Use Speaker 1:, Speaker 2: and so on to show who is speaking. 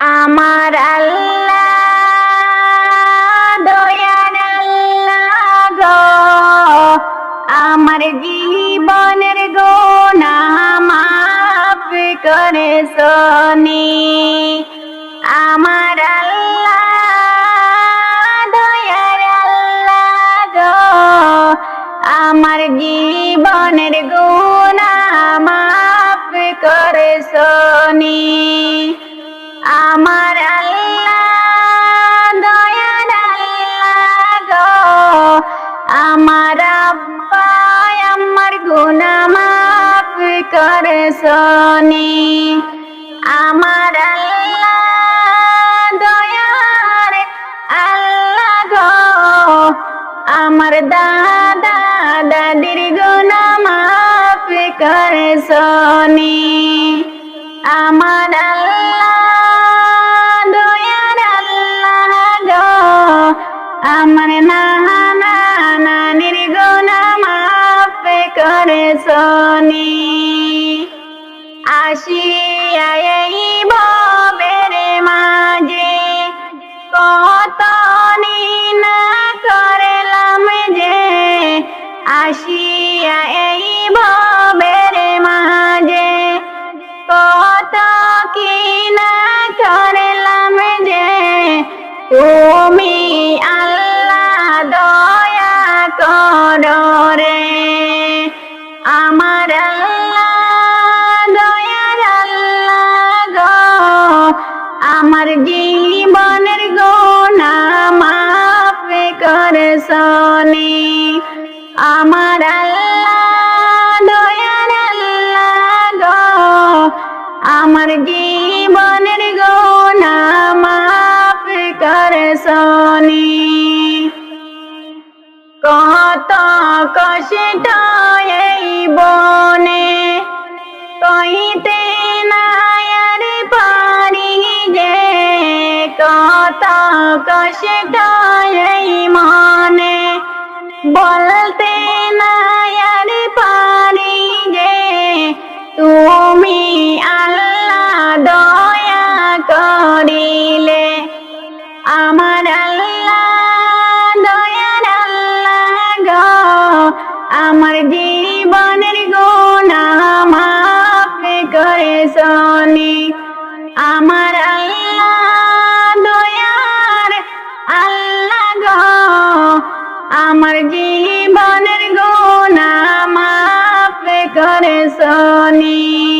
Speaker 1: আমার আল্লাহ, দয়ার গো। আমার জীবনের গোনা মাফ করে শনি আমার আল্লাহ, দয়ার আল্লাহ গো। আমার জীবনের গোনা মাফ করে শনি আমার আল্লাহ, দয়ার আল্লাহ গো। আমার আব্বা আমার গুনাহ মাফ করে শনি আমার আল্লাহ, দয়ার আল্লাহ গো। আমার দাদা, দাদির গুনাহ মাফ করে শনি আমার আল্লাহ করে শনি আসিয়া এই ভবের মাঝে কত না করলাম যে আসিয়া এই ভবের মাঝে কত কি না করলাম যে আমার আল্লাহ জীবনের গোনা মাফ করে শনি। আমার আল্লাহ, দয়ার আল্লাহ আমার জীবনের গোনা মাফ করে শনি। কত কষ্ট এই বনে কষ্ট এই মনে বলতে আমার জীবনের গোনা মাফ করে শনি